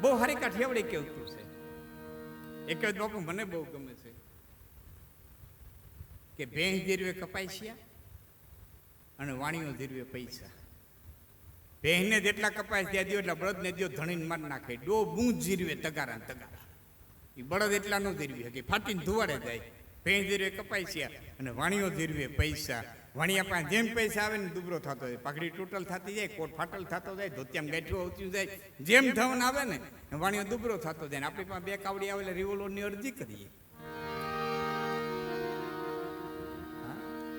બહુ હારી કાઠિયાવાડી કેવતું છે. એક જ બાપુ મને બહુ ગમે છે કે ભેંસ ધીરવે કપાઈશિયા અને વાણીઓ ધીરવે પૈસા. ભેંસને જેટલા કપાય ત્યાં દો એટલા બળદને દો ધણીને માર નાખે. ડો બૂંદ જીરવે તગારા તગારા. એ બળદ એટલા ન ધીરવી શકે. ફાટીને ધુવાડે જાય. ભેંસ ધીરવે કપાઈશિયા અને વાણીઓ ધીરવે પૈસા. વાણિયા પાસે જેમ પૈસા આવે ને દુબરો થતો જાય, પાઘડી ટૂટલ થતી જાય, કોટ ફાટલ થતો જાય, ધોતિયામ ગાંઠું ઓછું જાય, જેમ થવાનું આવે ને, વાણીઓ દુબળો થતો જાય ને, આપણી પાસે બે કાવડી આવે એટલે રિવોલ્વરની અરજી કરીએ.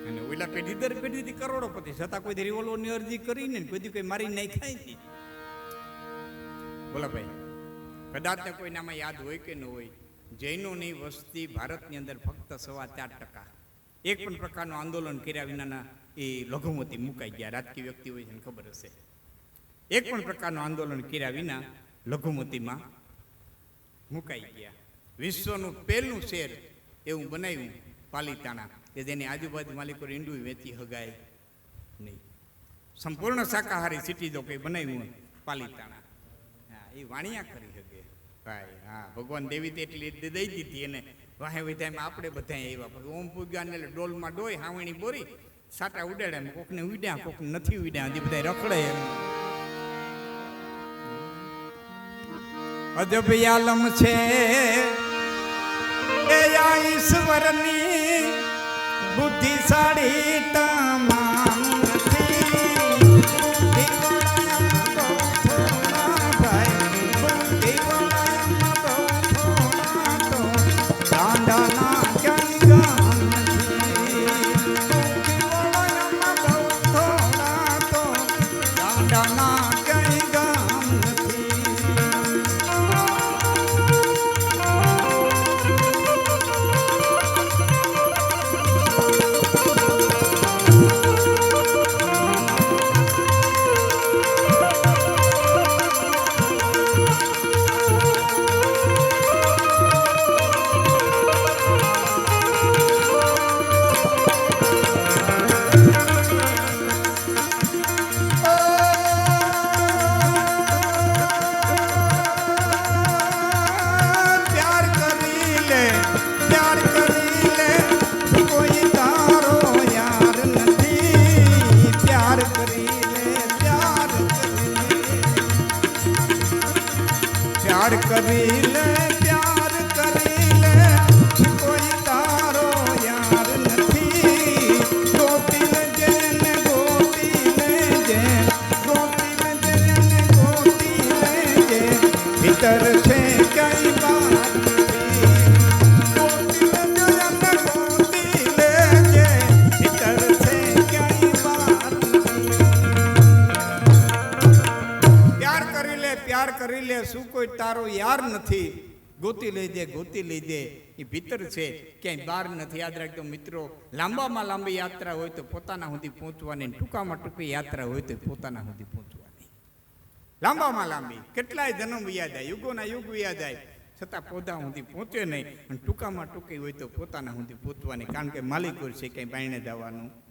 અને ઓલા પેઢી દર પેઢીથી કરોડોપતિ, છતાં કોઈ રિવોલ્વરની અરજી કરીને કોઈ કોઈ મારી નહીં. ખાઈ હતી બોલો ભાઈ, કદાચ કોઈનામાં યાદ હોય કે ન હોય, જૈનોની વસ્તી ભારતની અંદર ફક્ત સવા ચાર ટકા. એક પણ પ્રકારનું આંદોલન કર્યા વિનાના એ લઘુમતી મુકાઈ ગયા. રાજકીય વ્યક્તિ હોય એને ખબર હશે. એક પણ પ્રકારનું આંદોલન કર્યા વિના લઘુમતીમાં મુકાઈ ગયા. વિશ્વનું પહેલું શહેર એવું બનાવ્યું પાલિતાણા કે જેની આજુબાજુ માલિકો ઈંડું વેચી હગાય નહીં. સંપૂર્ણ શાકાહારી સિટી જો કંઈ બનાવ્યું પાલિતાણા. હા, એ વાણિયા કરી શકે ભાઈ, હા, ભગવાન દેવી તેટલી દઈ દીધી એને. વાહે વિધાયમાં આપણે બધા એવા પછી ઓમ પૂજ્યા એટલે ડોલમાં ડોય, હાવણી બોરી, સાટા ઉડાડે કોકને ઉડ્યા કોક નથી ઉડ્યા. હજી બધા રખડે એમ. અજબ છે. એ ઈશ્વરની બુદ્ધિશાળી તમામ પ્યાર કરી લે પ્યાર કરી લે કોઈ તારો યાર નથી ગોપી ને ગોપી જે ગોપી ને ગોપી જે ભીતર છે કઈ વાત કરી લે, શું કોઈ તારો યાર નથી? ગોતી લઈ દે, ગોતી લઈ દે. એ ભીતર છે, ક્યાંય બહાર નથી. યાદ રાખજો મિત્રો, લાંબામાં લાંબી યાત્રા હોય તો પોતાના સુધી પહોંચવાની ટૂંકામાં ટૂંકી યાત્રા હોય તો પોતાના સુધી પહોંચવાની. લાંબામાં લાંબી. કેટલાય જન્મ વ્યા જાય યુગોના યુગ વ્યા જાય છતાં પોતા સુધી પહોંચે નહીં. અને ટૂંકામાં ટૂંકી હોય તો પોતાના સુધી પહોંચવાની. કારણ કે માલિક છે, ક્યાંય બાયણે જવાનું.